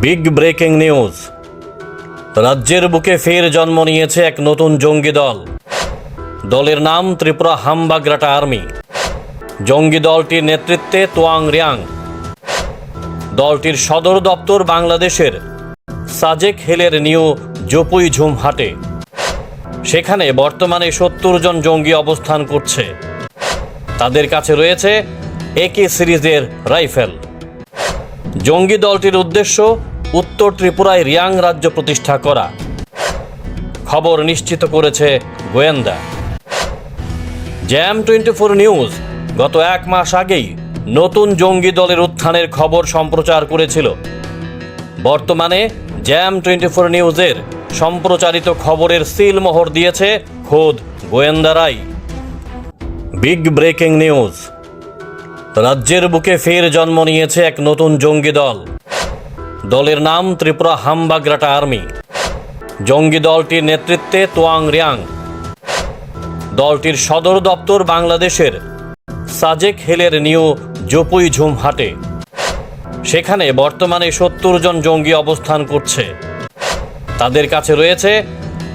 Big breaking news. রাজ্যের বুকে ফের জন্ম নিয়েছে এক নতুন জঙ্গি দল। দলের নাম ত্রিপুরা হামবাগ্রাটা আর্মি। জঙ্গি দলটির নেতৃত্বে তোয়াং রিয়াং দলটির সদর দপ্তর বাংলাদেশের সাজেক হেলের নিউ জপুই ঝুম হাটে সেখানে বর্তমানে সত্তর জন জঙ্গি অবস্থান করছে। তাদের কাছে রয়েছে একে সিরিজের রাইফেল। জঙ্গি দলটির উদ্দেশ্য উত্তর ত্রিপুরায় রিয়াং রাজ্য প্রতিষ্ঠা করা। খবর নিশ্চিত করেছে গোয়েন্দা। জ্যাম টোয়েন্টি ফোর নিউজ, গত এক মাস আগেই নতুন জঙ্গি দলের উত্থানের খবর সম্প্রচার করেছিল। বর্তমানে জ্যাম টোয়েন্টি ফোর নিউজের সম্প্রচারিত খবরের সিল মোহর দিয়েছে খোদ গোয়েন্দারাই বিগ ব্রেকিং নিউজ। রাজ্যের বুকে ফের জন্ম নিয়েছে এক নতুন জঙ্গি দল। দলের নাম ত্রিপুরা হামবাগ্রাটা আর্মি। জঙ্গি দলটির নেতৃত্বে তোয়াং রিয়াং দলটির সদর দপ্তর বাংলাদেশের সাজেক হেলের নিউ জপুই ঝুম হাটে সেখানে বর্তমানে সত্তর জন জঙ্গি অবস্থান করছে। তাদের কাছে রয়েছে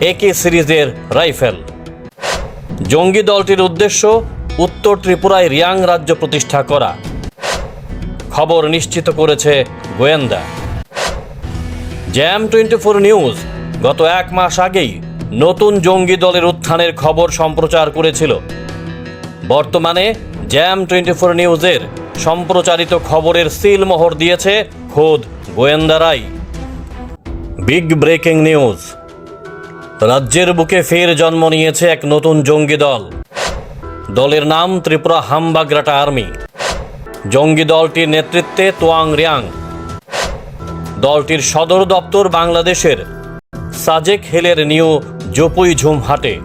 একে সিরিজের রাইফেল। জঙ্গি দলটির উদ্দেশ্য উত্তর ত্রিপুরায় রিয়াং রাজ্য প্রতিষ্ঠা করা। খবর নিশ্চিত করেছে গোয়েন্দা। জ্যাম টোয়েন্টি ফোর নিউজ, গত এক মাস আগেই নতুন জঙ্গি দলের উত্থানের খবর সম্প্রচার করেছিল। বর্তমানে জ্যাম টোয়েন্টি ফোর নিউজের সম্প্রচারিত খবরের সিল মোহর দিয়েছে খোদ গোয়েন্দারাই বিগ ব্রেকিং নিউজ। রাজ্যের বুকে ফের জন্ম নিয়েছে এক নতুন জঙ্গি দল। দলের নাম ত্রিপুরা হামবাগ্রাটা আর্মি। জঙ্গি দলটির নেতৃত্বে তোয়াং রিয়াং। দলটির সদর দপ্তর বাংলাদেশের সাজেক হেলের নিউ জপুই ঝুম হাটে।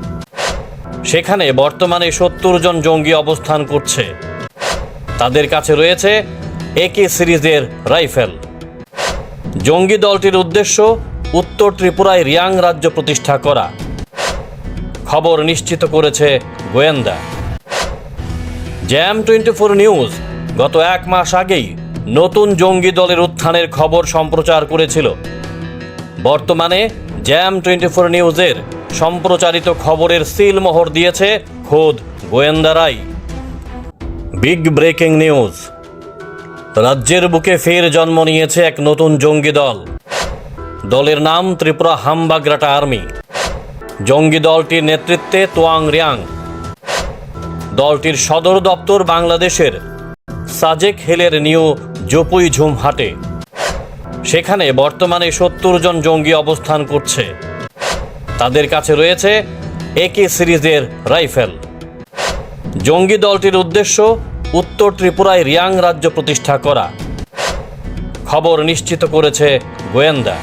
সেখানে বর্তমানে সত্তর জন জঙ্গি অবস্থান করছে। তাদের কাছে রয়েছে একে সিরিজের রাইফেল। জঙ্গি দলটির উদ্দেশ্য উত্তর ত্রিপুরায় রিয়াং রাজ্য প্রতিষ্ঠা করা। খবর নিশ্চিত করেছে গোয়েন্দা। জ্যাম টোয়েন্টি ফোর নিউজ। গত এক মাস আগেই নতুন জঙ্গি দলের উত্থানের খবর সম্প্রচার করেছিল। বর্তমানে জ্যাম টোয়েন্টি ফোর নিউজের সম্প্রচারিত খবরের সিল মোহর দিয়েছে খোদ গোয়েন্দারাই বিগ ব্রেকিং নিউজ। রাজ্যের বুকে ফের জন্ম নিয়েছে এক নতুন জঙ্গি দল। দলের নাম ত্রিপুরা হামবাগ্রাটা আর্মি। জঙ্গি দলটির নেতৃত্বে তোয়াং রিয়াং দলটির সদর দপ্তর বাংলাদেশের সাজেক হেলের নিউ জপুই ঝুম হাটে সেখানে বর্তমানে সত্তর জন জঙ্গি অবস্থান করছে। তাদের কাছে রয়েছে একে সিরিজের রাইফেল। জঙ্গি দলটির উদ্দেশ্য উত্তর ত্রিপুরায় রিয়াং রাজ্য প্রতিষ্ঠা করা। খবর নিশ্চিত করেছে গোয়েন্দা।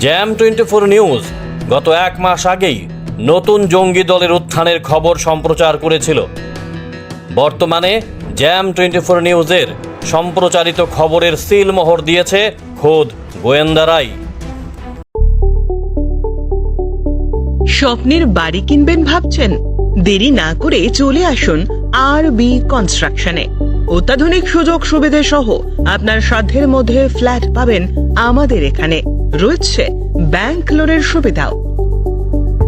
জ্যাম টোয়েন্টি ফোর নিউজ, গত এক মাস আগেই নতুন জঙ্গি দলের উত্থানের খবর সম্প্রচার করেছিল। বর্তমানে জ্যাম টোয়েন্টি ফোর নিউজের সম্প্রচারিত খবরের সিল মোহর দিয়েছে খোদ গোয়েন্দারাই স্বপ্নের বাড়ি কিনবেন ভাবছেন? দেরি না করে চলে আসুন আর বি কনস্ট্রাকশনে অত্যাধুনিক সুযোগ সুবিধে সহ আপনার সাধ্যের মধ্যে ফ্ল্যাট পাবেন আমাদের এখানে। রয়েছে ব্যাংক লোনের সুবিধাও।